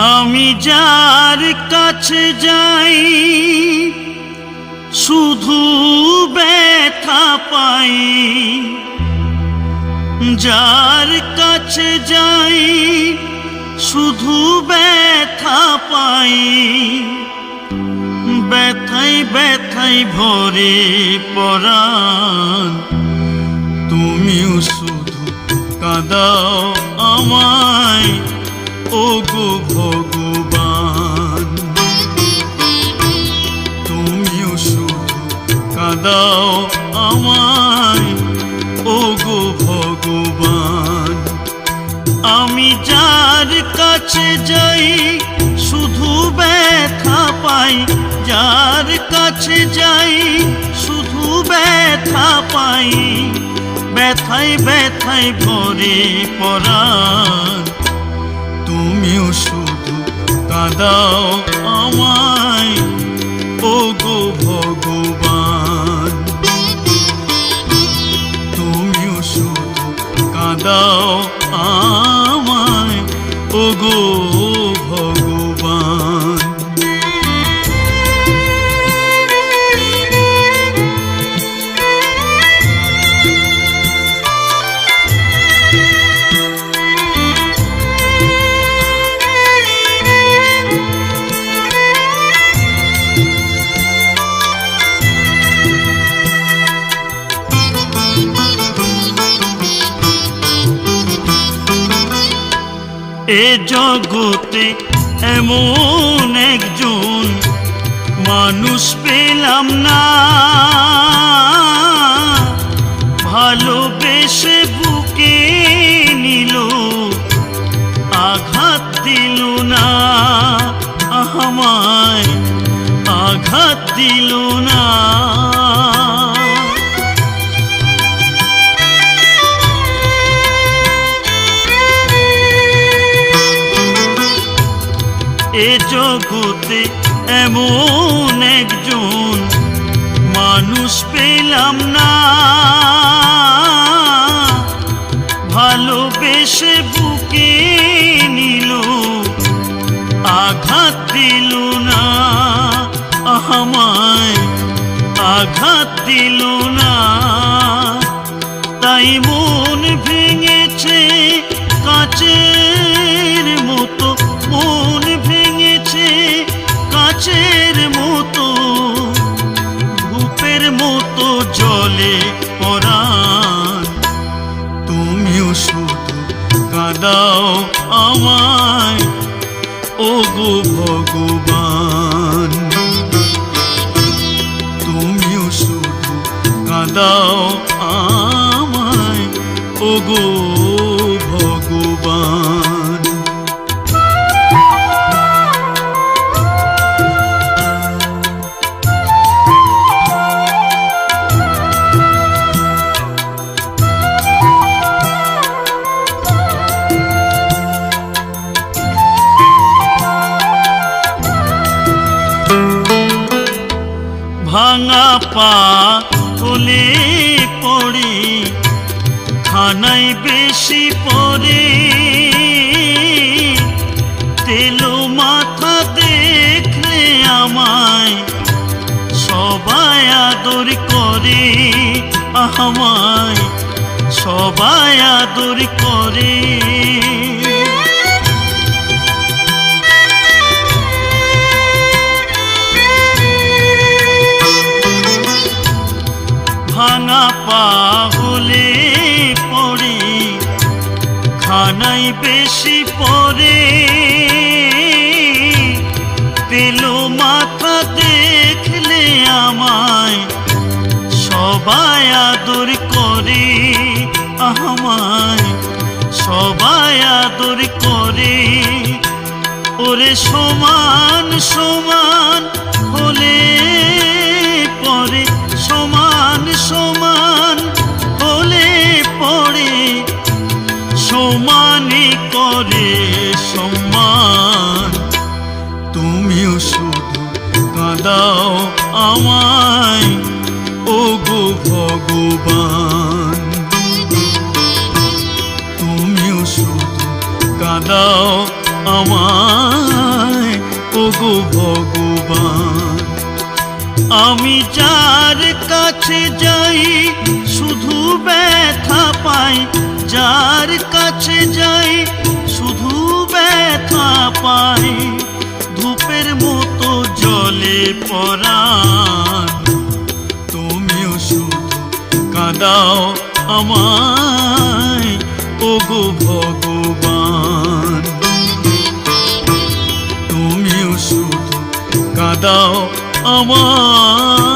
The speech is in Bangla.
আমি যার কাছে যাই, শুধু ব্যথা পাই। যার কাছে যাই, শুধু ব্যথা পাই। ব্যথাই ব্যথাই ভরে পরাণ তুমিও শুধু কাঁদাও আমায়। ও গো ভগবান। তুমিও শুধু কাঁদাও আমায় ও গো ভগবান। আমি যার কাছে যাই, শুধু ব্যথা পাই। যার কাছে যাই, শুধু ব্যথা পাই। ব্যথায় ব্যথায় ভরে পরাণ তুমিও শুধু কাঁদাও আমায়। এ জগতে এমন একজন মানুষ পেলাম না। ভালোবেসে বুকে নিল, আঘাত দিল না। আমায় আঘাত দিল জগতে এমন একজন মানুষ পেলাম না। ভালোবেসে বুকে নিল, আঘাত দিল না। আমায় আঘাত দিল না। তাই মন পরাণ তুমিও শুধু কাঁদাও আমায়। ও গো ভগবান। তুমিও শুধু কাঁদাও আমায়। ও গো ভগবান। ভাঙা পা তোলে পড়ে খানায় বেশি পড়ে। তেলো মাথা দেখলে আমায় সবাই আদর করে আমায় সবাই আদর করে। বেশি পরে। তেলো মাথা দেখলে আমায়, সবাই আদর করে আমায়, সবাই আদর করে। ওরে সমান সমান হলে কাঁদাও আমায় ও গো ভগবান। তুমিও শুধু কাঁদাও আমায়, ওগো ভগবান। আমি যার কাছে যাই, শুধু ব্যথা পাই। যার কাছে যাই, শুধু ব্যথা পাই। পরাণ তুমিও শুধু কাঁদাও আমায় ওগো ভগবান। তুমিও শুধু কাঁদাও আমায়